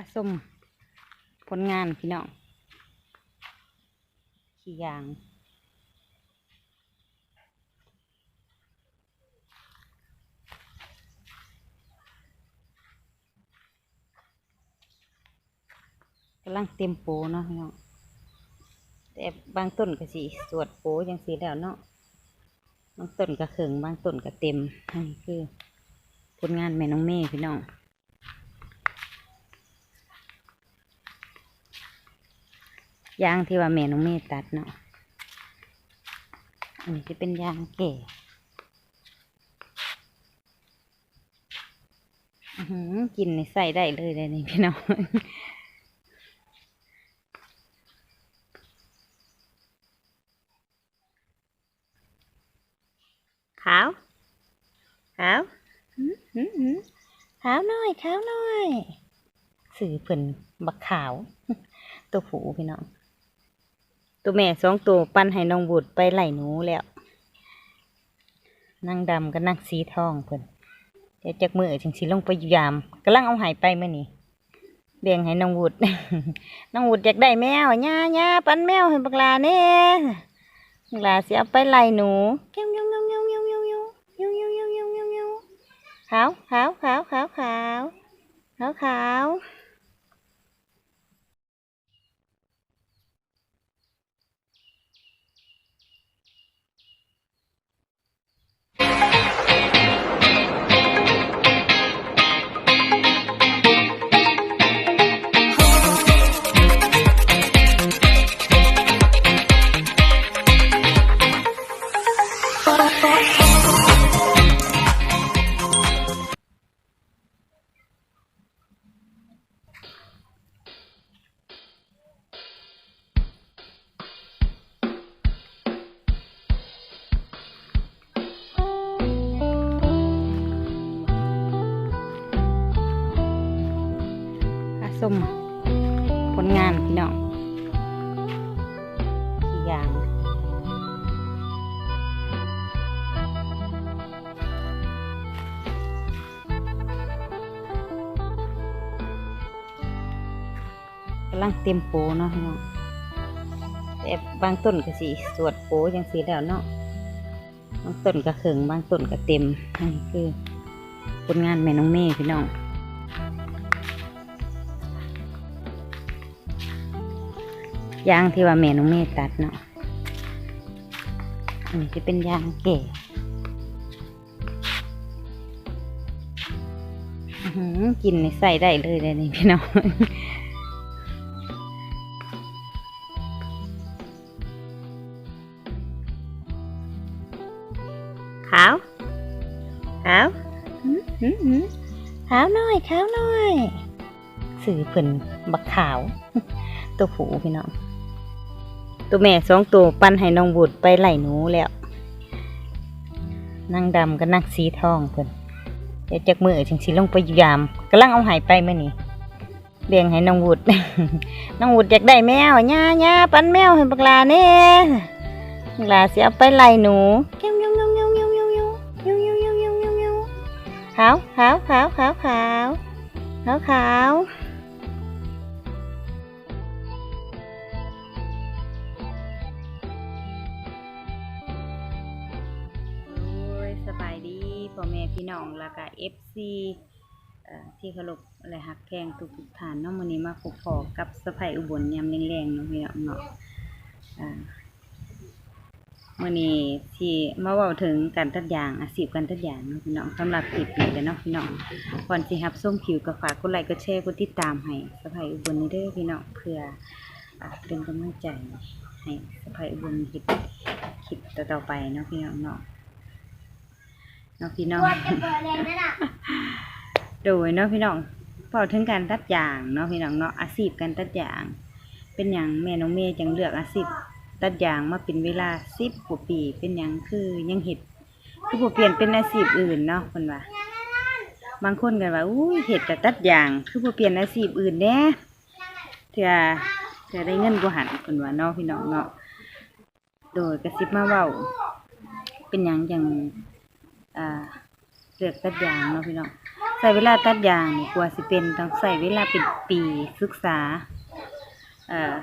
าส้มผลงานพี่น้อง ขี้ยาง กำลังเต็มโปเนาะพี่น้อง แต่บางต้นก็สิสวดโปยังสีแล้วเนาะ บางต้นก็เข่งบางต้นก็เต็มนี่คือผลงานแม่น้องเมย์พี่น้อง ยางที่ว่าแม่น้องเมย์ตัดเนาะอันนี้จะเป็นยางแก่อื้อหือกินในใส่ได้เลยเลยนี่พี่น้องขาวขาวหืมหืมหืมขาวหน่อยขาวหน่อยสื่อเพิ่นบักขาว ตัวผูพี่น้อง ตัวแม่สองตัวปั้นให้น้องบุตรไปไล่หนูแล้วนั่งดำกับนั่งสีทองเพิ่นเดี๋ยวจากมือจังสีลงไปยามกำลังเอาหายไปเมื่อนี้แบ่งให้น้องบุตรน้องบุตรอยากได้แมวย่าย่าปั้นแมวให้บักลาเน่บักลาเสิเอาไปไล่หนูเกี้ยวเงี้ยวเงี้ยวเงี้ยวเงี้ยวเงี้ยวเงี้ยวเงี้ยวเงี้ยวเงี้ยวเงี้ยวเงี้ยวขาวขาวขาวขาว มผลงานพี่น้องขี้ยางกำลังเต็มโปเนาะพี่น้องแต่บางต้นก็สิสวดโปยังสีแล้วเนาะบางต้นก็เข่งบางต้นก็เต็มนี่คือผลงานแม่น้องเมย์พี่น้อง ยางที่ว่าแม่น้องเมย์ตัดเนาะอันนี้จะเป็นยางแก่อื้อหือกินในใส่ได้เลยเลยนี่พี่น้องขาวขาวหืมหืมหืมขาวหน่อยขาวหน่อยสื่อเพิ่นบักขาว ตัวผูพี่น้อง ตัวแม่สองตัวปั้นให้น้องบุตรไปไหลหนูแล้วนั่งดำกับนั่งสีทองเพิ่นเดี๋ยวจากมือจังสีลงไปยามกำลังเอาหายไปเมื่อนี้แบ่งให้น้องบุตรน้องบุตรอยากได้แมวย่าย่าปั้นแมวให้บักลาเน่บักลาเสิเอาไปไล่หนูเงี้ยวเงี้ยวเงี้ยวเงี้ยวเงี้ยวเงี้ยวเงี้ยวเงี้ยวเงี้ยวเงี้ยวเงี้ยวเงี้ยวขาวขาวขาวขาวขาวขาวขาว องแล้วก็เอฟซีที่เคารพและหักแพงทุกทุกๆท่านเนาะมื้อนี้มาพบพอกับสะไผอุบลยามแรงๆเนาะพี่น้องเนาะอ่ามื้อนี้ที่มาเว้าถึงการตัดยางอาชีพการตัดยางเนาะพี่น้องสำหรับคลิปนี้เด้อเนาะพี่น้องก่อนสิรับชมคิวก็ฝากกดไลค์กดแชร์กดติดตามให้สะไผอุบลนี้เด้อพี่น้องเพื่อเป็นกำลังใจให้สะไผอุบลเฮ็ดคลิปต่อๆไปเนาะพี่น้องเนาะ เนาะพี่น้องโดยเนาะพี่น้องพอถึงการตัดยางเนาะพี่น้องเนาะอาชีพการตัดยาง เป็นอย่างแม่น้องเมย์จังเลือกอาชีพตัดยางมาเป็นเวลาสิบกว่าปี เป็นอย่างคือยังเห็ดคือบ่เปลี่ยนเป็นอาชีพอื่นเนาะคนว่า บางคนกันว่าอู้ยเห็ดแต่ตัดยาง คือบ่เปลี่ยนอาชีพอื่นแน่เถื่อเถื่อได้เงินกว่าหันคนว่าเนาะพี่น้องเนาะโดยกระซิบมาเว้า เป็นอย่างอย่าง อ่าเลือกตัดยางเนาะพี่น้องใส่เวลาตัดยางนี่กว่าสิเป็นต้องใส่เวลาเป็นปีศึกษาเอ่อ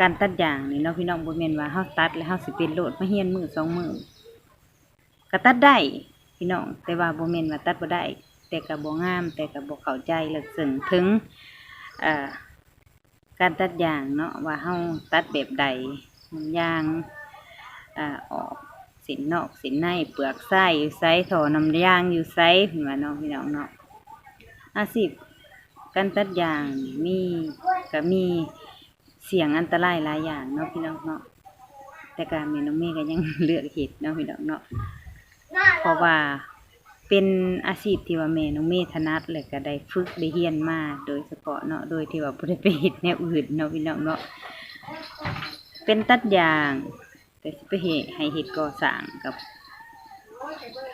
การตัดยางนี่เนาะพี่น้องบ่แม่นว่าเฮาตัดแล้วเฮาสิเป็นโลดมาเฮียนมือสองมือก็ตัดได้พี่น้องแต่ว่าบ่แม่นว่าตัดบ่ได้แต่ก็บ่งาม แต่ก็บ่เข้าใจลึกซึ้งถึงเอ่อการตัดยางเนาะว่าเฮาตัดแบบใดยางอ่าออก สินนอกสินในเปลือกไส้อยู่ไสถอน้ำยางอยู่ไสเพิ่นว่าเนาะพี่น้องเนาะอาชีพการตัดยางมีก็มีเสี่ยงอันตรายหลายอย่างเนาะพี่น้องเนาะแต่การแม่น้องเมก็ยังเลือกเฮ็ดเนาะพี่น้องเนาะเพราะว่าเป็นอาชีพที่ว่าแม่น้องเมย์ถนัดเลยก็ได้ฝึกได้เรียนมาโดยเฉพาะเนาะโดยที่ว่าบ่ได้ไปเฮ็ดแนวอื่นเนาะพี่น้องเนาะเป็นตัดยาง แต่สิไปเฮ็ดให้เฮ็ดก่อสร้างกับ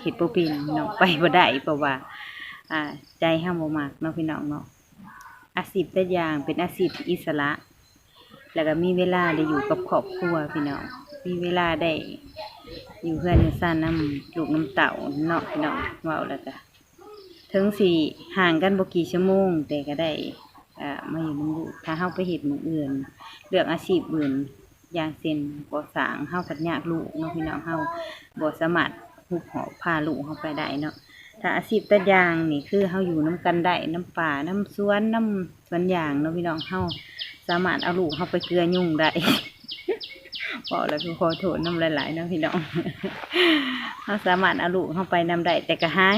เฮ็ดบ่เป็นเนาะไปบ่ได้เพราะว่า อ่า ใจเฮาบ่มักเนาะพี่น้องเนาะอาชีพตัดยางเป็นอาชีพอิสระ แล้วก็มีเวลาได้อยู่กับครอบครัวพี่น้องมีเวลาได้ อยู่เพื่อนยู่ซ่านน้ำลูกน้ำเต่าเนาะพี่น้องเว้าแล้วก็ถึงสี่ห่างกันบ่กี่ชั่วโมง แต่ก็ได้อ่ามาอยู่น้ำลูกถ้าเฮาไปเฮ็ดมู่อื่น เลือกอาชีพอื่น อย่างเช่นก่อสร้างเฮาพัดยากลูกเนาะพี่น้องเฮาบ่สามารถฮุบหอบพาลูกเฮาไปได้เนาะถ้าอาชีพตัดยางนี่คือเฮาอยู่น้ำกันได้น้ำป่าน้ำสวนน้ำสวนยางเนาะพี่น้องเฮาสามารถเอาลูกเฮาไปเกลือยุ่งได้บอกแล้วคือขอโทษน้ำหลายๆเนาะพี่น้องเขาสามารถเอาลูกเข้าไปนำได้แต่ก็หาย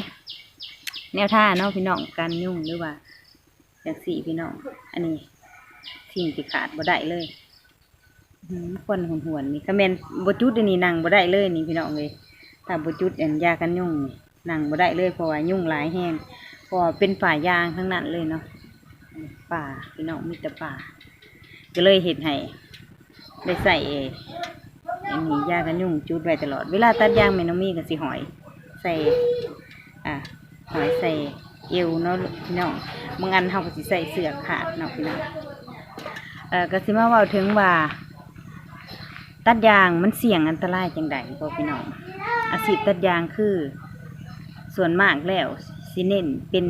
แนวท่าเนาะพี่น้องการยุ่งหรือว่าอย่างสี่พี่น้อง อันนี้สิ่งที่ขาดบ่ได้เลย อื้อหือควันหวนหวนๆนี่คอมเมนบจุดอันนี้นั่งบ่ได้เลยนี่พี่น้องเลยถ้าบจุดอันยากันยุ่งนี่นั่งบ่ได้เลยเพราะว่ายุ่งหลายแห้งเพราะว่าเป็นฝ่ายางทั้งนั้นเลยเนาะป่าพี่น้องมีแต่ป่า ก็เลยเห็นให้ได้ใส่อันนี้ยากันยุงจุดไว้ตลอด เวลาตัดยางแมน้องมีก็สิหอย ใส่ อ่าหอยใส่เอวเนาะพี่น้องบางอันเฮาก็สิใส่เสื้อขาดเนาะพี่น้อง เอ่อก็สิมาเว้าถึงว่า ตัดยางมันเสี่ยงอันตรายจังใดบ่พี่น้อง อาชีพตัดยางคือ ส่วนมากแล้วสิเน้นเป็น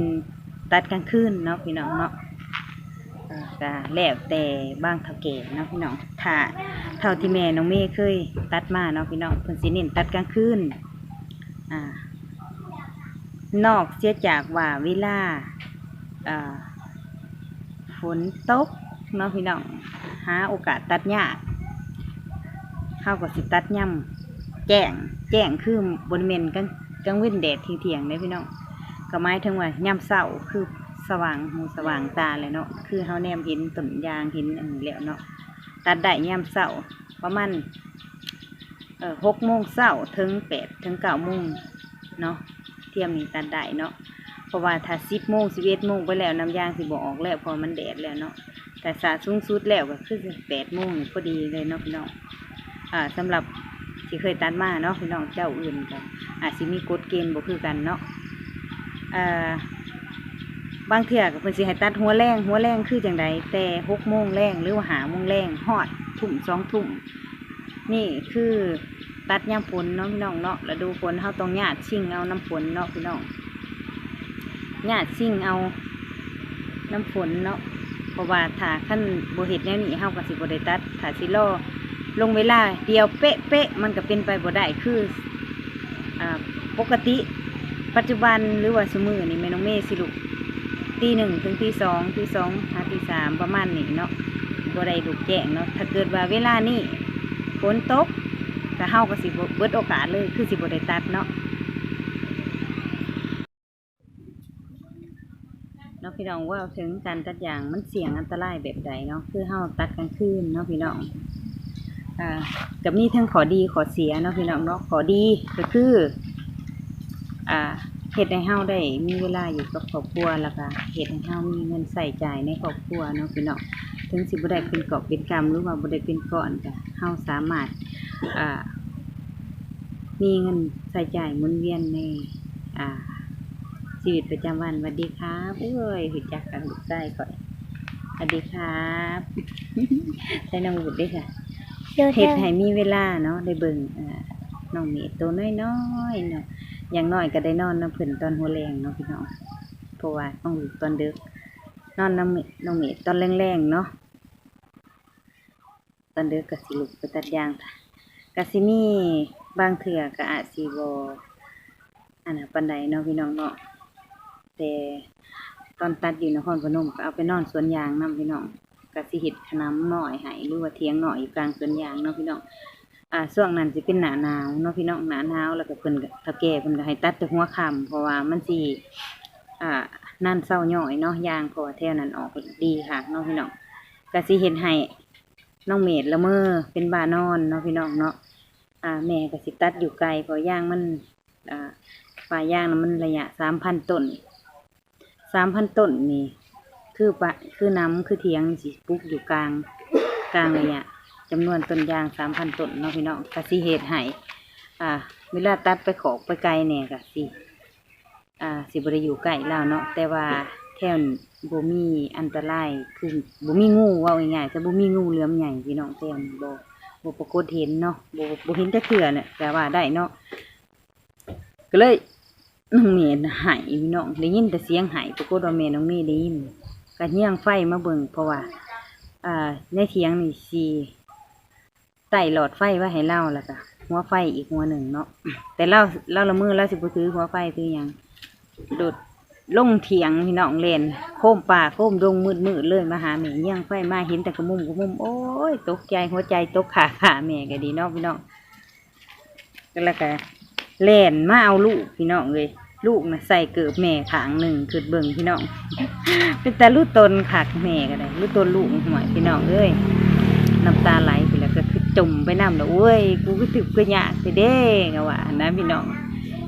ตัดกลางคืนเนาะพี่น้องเนาะก็แล้วแต่บ้างเท่าแก่เนาะพี่น้องถ้าเท่าที่แม่น้องเมย์เคยตัดมาเนาะพี่น้องเพิ่นสิเน้นตัดกลางคืนอ่านอกเสียจากว่าเวลาอ่าฝนตกเนาะพี่น้องหาโอกาสตัดยาก เฮาก็สิตัดย่ำแจ้งแจ้งคือบนเมนกลางกลางเว้นแดดเที่ยงเด้พี่น้องก็หมายถึงว่าย่ำเศร้าคือสว่างหูสว่างตาเลยเนาะคือเฮาแนมเห็นต้นยางเห็นอันนี้แล้วเนาะตัดได้ยามเช้าประมาณเอ่อหกโมงเช้าถึงแปดถึงเก้าโมงเนาะเทียมนี้ตัดได้เนาะเพราะว่าถ้าสิบโมงสิบเอ็ดโมงไปแล้วน้ำยางสิบ่ออกแล้วพอมันแดดแล้วเนาะแต่สาสูงสุดแล้วก็คือแปดโมงพอดีเลยเนาะพี่น้อง อ่าสำหรับที่เคยตัดมาเนาะพี่น้องเจ้าอื่นกันอาจสิมีกฎเกณฑ์บ่คือกันเนาะอ่าบางเทื่อก็เพิ่นสิให้ตัดหัวแรงหัวแรงคือจังใดแต่หกโมงแรงหรือว่าหาโมงแรงฮอดทุ่มสองทุ่มนี่คือตัดยามฝนเนาะพี่น้องเนาะแล้วดูฝนเฮาต้องญาติชิ่งเอาน้ำฝนเนาะพี่น้องญาติชิ่งเอาน้ำฝนเนาะเพราะว่าถ้าขั้นบ่เฮ็ดแนวนี้เฮาก็สิบ่ได้ตัดถ้าสิร ลงเวลาเดียวเป๊ะเป๊ะๆมันก็เป็นไปบ่ได้คืออปกติ ปัจจุบันหรือว่าสมือนี่แม่น้องเมย์สิลูกตีหนึ่งถึงตีสองตีสองหาตีสามประมาณนี้เนาะบ่ได้ถูกแจ้งเนาะถ้าเกิดว่าเวลานี้ฝนตกก็เฮาก็สิเบิดโอกาสเลยคือสิบ่ได้ตัดเนาะเนาะพี่น้องว่าถึงการตัดยางมันเสี่ยงอันตรายแบบใดเนาะคือเฮาตัดกลางคืนเนาะพี่น้อง อ่ากับมีทั้งขอดีขอเสียเนาะพี่น้องเนาะขอดีก็คือ อ่าเฮ็ดให้เฮาได้มีเวลาอยู่กับครอบครัวแล้วก็เฮ็ดให้เฮามีเงินใส่จ่ายในครอบครัวเนาะพี่น้องถึงสิบ่ได้เป็นกอบเป็นกำหรือว่าบ่ได้เป็นก้อนก็เฮาสามารถอ่ามีเงินใส่จ่ายหมุนเวียนในอ่าชีวิตประจำวันสวัสดีครับเอ้ยรู้จักกันลูกได้ก่อนสวัสดีครับใส่น้องบุดด้วยค่ะ เฮ็ดให้มีเวลาเนาะได้เบิ่งอ่าน้องเมย์ตัวน้อยๆเนาะอย่างน้อยก็ได้นอนน้ำเพิ่นตอนหัวแรงเนาะพี่น้องเพราะว่าต้องลุกตอนดึก นอนน้ำเมน้องเมตอนแรงๆเนาะตอนดึกก็สิลุกไปตัดยางค่ะก็สิมีบางเทื่อก็อาจสิบ่อันน่ะปานใดเนาะพี่น้องเนาะแต่ตอนตัดอยู่นครพนมก็เอาไปนอนสวนยางนํพี่น้อง ก็สิเฮ็ดขนำหน่อยให้หรือว่าเถียงหน่อยอยู่กลางสวนยางเนาะพี่น้องอ่าช่วงนั้นสิเป็นหนาหนาวเนาะพี่น้องหนาหนาวแล้วก็เพิ่นถ้าแก่เพิ่นก็ให้ตัดแต่หัวค่ำเพราะว่ามันสิอ่านั่นเศร้าย่อยเนาะยางเพราะว่าแถวนั้นออกดีค่ะเนาะพี่น้องก็สิเฮ็ดให้น้องเมดละเมอเป็นบ้านอนเนาะพี่น้องเนาะอ่าแม่ก็สิตัดอยู่ไกลเพราะยางมันอ่าป่ายางน่ะมันระยะ3,000ต้น3,000ต้นนี่ คือปะคือน้ำคือเถียงสิปลูกอยู่กลางกลางระยะจำนวนต้นยางสามพันต้นเนาะพี่น้องกสิเหตุให้อ่าเวลาตัดไปขอกไปไกลเนี่ยกะสิอ่าสิบริอยู่ใกล้แล้วเนาะแต่ว่าแถวนี้บ่มีอันตรายคือบ่มีงูว่าง่ายๆแต่บ่มีงูเหลือมใหญ่พี่น้องแถวนี้บ่บ่ปรากฏเห็นเนาะบ่บ่เห็นแต่เถื่อเนี่ยแต่ว่าได้เนาะก็เลยน้องเมย์หายพี่น้องได้ยินแต่เสียงหายปรากฏว่าแม่น้องเมย์ได้ยิน ก็เฮี่ยงไฟมาเบิ่งเพราะว่าอ่าในเถียงนี่สีไต่หลอดไฟไว้ให้เล่าแล้วก็หัวไฟอีกหัวหนึ่งเนาะแต่เล่าเล่าละมือเล่าสิบ่ถือหัวไฟคือหยังโดดลงเถียงพี่น้องเลนโค้มป่าโค้มดงมืดมืดเลยมาหาแม่เยี่ยงไฟมาเห็นแต่กระมุมกระมุมโอ้ยตกใจหัวใจตกขาขาแม่ก็ดีเนาะพี่น้องแล้วก็เลนมาเอาลูกพี่น้องเลย ลูกนะใส่เกิบแม่ขางหนึ่งคือเบิ่งพี่น้อง เป็นแต่ลูกตนขักแม่ก็ได้ลูกตนลูกหวยพี่น้องเอ้ยน้ำตาไหลไปแล้วก็คือจมไปน้ำแล้วโอ้ยกูก็ถึกก็ยาไปเด้กว่านะพี่น้อง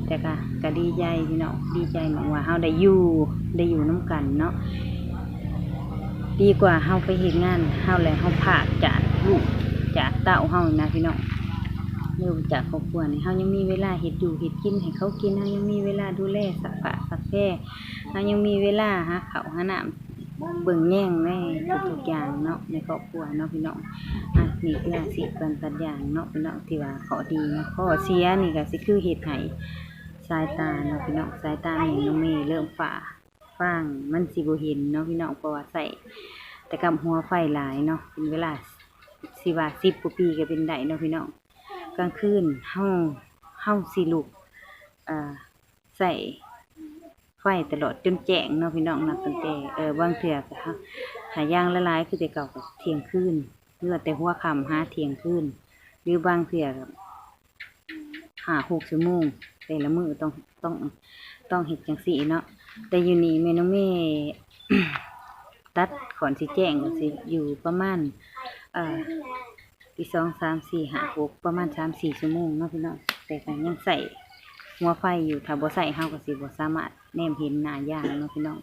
แต่ก็ก็ดีใจพี่น้องดีใจมากว่าเฮาได้อยู่ได้อยู่น้ำกันเนาะดีกว่าเฮาไปเฮ็ดงานเฮาแล้วเฮาพลาดจากลูกจากเต้าเฮานะพี่น้อง เริ่มจากครอบครัวนี่เฮายังมีเวลาเฮ็ดอยู่เฮ็ดกินให้เขากินเฮายังมีเวลาดูแลสักปะสักแพ่เฮายังมีเวลาหาข้าวหาน้ำเบิ่งแย่งในทุกๆอย่างเนาะในครอบครัวเนาะพี่น้องนี่คืออาชีพการตัดยางเนาะพี่น้องที่ว่าข้อดีเนาะข้อเสียนี่ก็สิคือเฮ็ดให้สายตาเนาะพี่น้องสายตาแม่น้องเมย์เริ่มฝ่าฟางมันสิบ่เห็นเนาะพี่น้องเพราะว่าใส่แต่กำหัวไฟหลายเนาะเป็นเวลาสิว่าสิบกว่าปีก็เป็นได้เนาะพี่น้อง กลางคืนเฮาเฮาสิลุกอ่าใส่ไฟตลอดจนแจ้งเนาะพี่น้องนับตั้งแต่เออบางเทื่อก็หาหาย่างละลายคือแต่เก่าก็เที่ยงคืนหรือว่าแต่หัวค่ำหาเที่ยงคืนหรือบางเทื่อก็หาหกชั่วโมงแต่ละมือต้องต้องต้องเห็ดจังสีเนาะแต่อยู่นี่แม่น้องเม่ตัดขอนสีแจ้งสิอยู่ประมาณเอ่อ ปีสองสามสี่ห้าหกประมาณสามสี่ชั่วโมงเนาะพี่น้องแต่ก็ยังใส่หัวไฟอยู่ถ้าบ่ใส่เฮาก็สิบ่สามารถแนมเห็นหน้าย่างเนาะพี่น้อง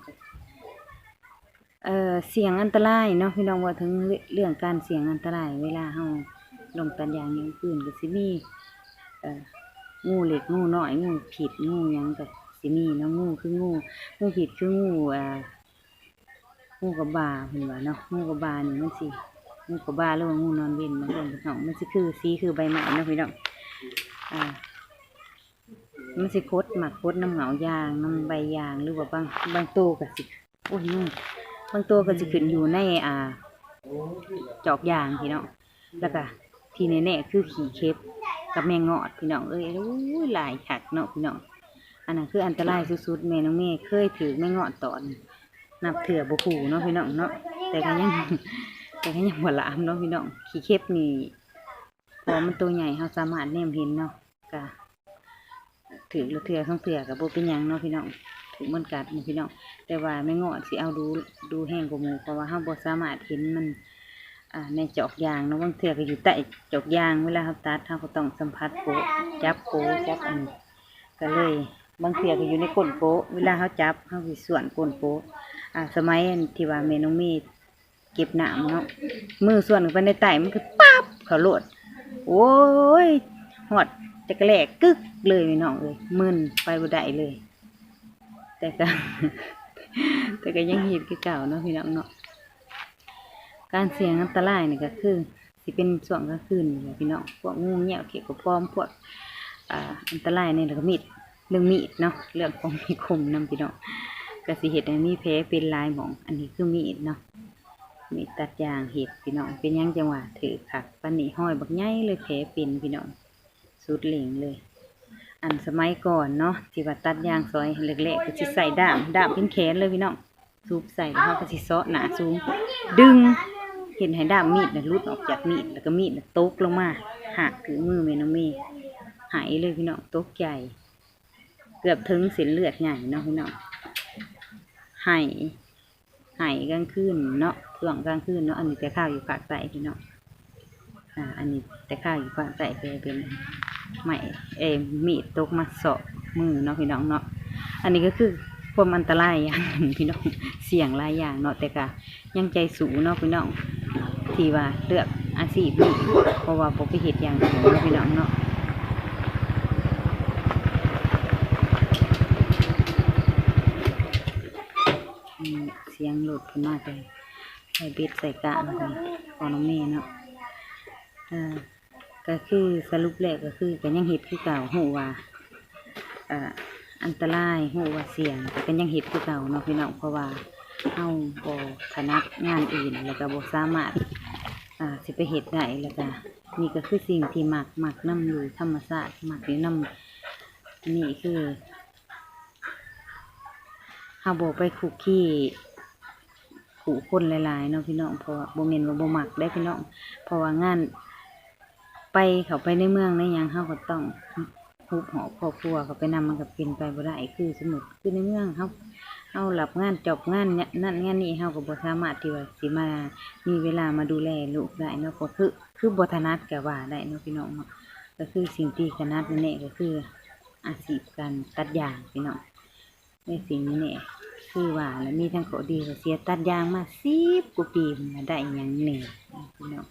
เอ่อเสียงอันตรายเนาะพี่น้องว่าถึงเรื่องการเสียงอันตราย เวลาเฮาลงตัดยางย่างอื่นก็สิมีเอ่องูเหล็กงูน้อยงูผิดงูยังกับสิมีเนาะงูคืองูงูผิดคืองูอ่างูกระบาเห็นว่าเนาะงูกระบานี่มันสิ งูกระบาหรือว่างูนอนเว้นมันเรื่องพี่น้องมันสิคือสีคือใบไม้นะพี่น้องอ่ามันสิคดหมักคดน้ำเหงายางน้ำใบยางหรือว่าบางบางตัวก็สิโอ้ยบางตัวก็สิขึ้นอยู่ในอ่า จอกยางพี่น้องแล้วก็ที่แน่ๆคือขี่เค็บกับแมงเงอดพี่น้องเอ้ยอู้ยหลายขักเนาะพี่น้องอันนั้นคืออันตรายสุดๆแม่น้องเมย์เคยถือแมงเงอดตอนนับเถื่อบุผูเนาะพี่น้องเนาะแต่ก็ยัง แต่ก็ยังบ่หลามเนาะพี่น้องขี้เข็บนี่พอมันตัวใหญ่เราสามารถแนมเห็นเนาะก็ถือละเถื่อสองเถื่อกับโบเป็นยังเนาะพี่น้องถือมันกัดนะพี่น้องแต่ว่าแมงเงอดสิเอาดูดูแห้งกว่าหมูเพราะว่าเราบ่สามารถเห็นมันในจอกยางเนาะบางเทื่อก็อยู่ใต้จอกยางเวลาเขาตัดเขาก็ต้องสัมผัสโป๊ะจับโป๊ะจับอันก็เลยบางเทื่อก็อยู่ในก้นโป๊ะเวลาเขาจับเขาสิส่วนก้นโป๊ะอ่าสมัยอันที่ว่าแม่น้องมย์ เก็บน้ำเนาะมือส่วนเข้าไปในไตมันคือปั๊บเขาโลด โอ้ยหอดจะกระแลกกึกเลยพี่น้องเลยมึนไปบ่ได้เลย แต่ก็แต่ก็ยังเห็นคือเก่าเนาะพี่น้องเนาะการเสี่ยงอันตรายนี่ก็คือสิเป็นส่วงกลางคืนนี่แหละพี่น้องพวกงูเงี้ยวเขียวกับปอมพวกอันตรายนี่แล้วก็มีดเรื่องมีดเนาะเรื่องของมีคมนํพี่น้องก็สิเฮ็ดให้มีแผลเป็นลายหมอง อันนี้คือมีดเนาะ มีดตัดยางเห็ดพี่น้องเป็นยังจังหวะถือคักปานนี้ห้อยบักใหญ่เลยแผลเป็นพี่น้องสุดเหลงเลย อันสมัยก่อนเนาะที่ว่าตัดยางซอยเล็กๆก็สิใส่ด้ามด้ามเป็นแขนเลยพี่น้องซูบใส่แล้วเขาก็สิเซาะหนาสูงดึงเห็นให้ด้ามมีดนะหลุดออกจากมีดแล้วก็มีดนะตกลงมาหักถือมือแม่น้องเมย์หายเลยพี่น้องตกใจเกือบถึงเส้นเลือดใหญ่เนาะพี่น้องหาย หายกลางคืนเนาะช่วงกลางคืนเนาะอันนี้แต่ข้าวอยู่ภาคใต้พี่เน้องอ่า อันนี้แต่ข้าวอยู่ภาคใต้เป็นเป็นไม้เออมีดตกมาสาะมือเนาะพี่น้องเนาะอันนี้ก็คือความอันตรายอย่างพี่น้องเสี่ยงหลายอย่างเนาะแต่ก็ยังใจสูงเนาะพี่น้องที่ว่าเลือกอาชีพนี้เพราะว่าบ่ไปเฮ็ดอย่างอื่นเนาะพี่น้องเนาะอืมเสียงหลุดขึ้นมาเลยใส่เบ็ดใส่กะนะคะพอน้องเมย์เนาะอ่าก็คือสรุปแรกก็คือก็ยังเฮ็ดคือเก่าหูว่าอ่าอันตรายหูว่าเสี่ยงแต่ก็ยังเฮ็ดคือเก่าเนาะพี่น้องเพราะว่าเฮาบ่ถนัดงานอื่นแล้วก็บ่สามารถอ่าสิไปเฮ็ดได้แล้วก็นี่ก็คือสิ่งที่มักมักนํอยู่ธรรมชาติมักอยู่นํนี่คือเฮาบ่ไปคุกคี้ ขู่คนหลายๆเนาะพี่น้องเพราะว่าบ่แม่นว่าบ่มักได้พี่น้องเพราะว่างาน ไปเขาไปในเมืองในยังเฮาก็ต้องฮุบหอบครอบครัวเขาไปนำมันก็เป็นไปบ่ได้คือสมมุติคือในเมืองเฮาเฮารับงานจบงานเนี่ยนั่นงานนี้เฮาก็บ่สามารถที่ว่าสิมามีเวลามาดูแลลูกได้เนาะก็คือคือบ่ถนัดก็ว่าได้เนาะพี่น้องเนาะก็คือสิ่งที่ถนัดนี่แหละก็คืออาชีพการตัดยางพี่น้องในสิ่งนี้แหละ คือว่าแล้วมีทั้งข้อดีข้อเสียตัดยางมา10กว่าปีมาได้หยังแหน่พี่น้อง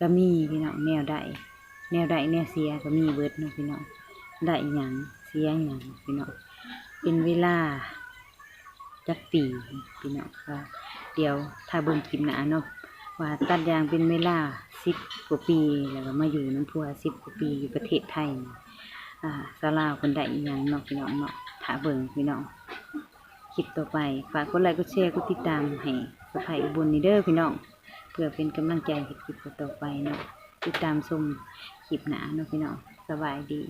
ก็มีพี่น้องแนวได้แนวได้แนวเสียก็มีเบิดเนาะพี่น้องได้หยังเสียหยังพี่น้องเป็นเวลาจักปีพี่น้องก็เดี๋ยวถ้าเบิ่งคลิปหน้าเนาะว่าตัดยางเป็นเวลาสิบกว่าปีแล้วก็มาอยู่น้ำพัวสิบกว่าปีอยู่ประเทศไทยนี่อ่าลาวคนใดอีหยังเนาะพี่น้องเนาะถ้าเบิ่งพี่น้อง คลิปต่อไป ฝากกดไลค์กดแชร์กดติดตามให้สไปอุบลนีเด้อพี่น้อง เพื่อเป็นกำลังใจให้คลิปต่อไปเนาะติดตามชมคลิปหน้าเนาะพี่น้องสบายดี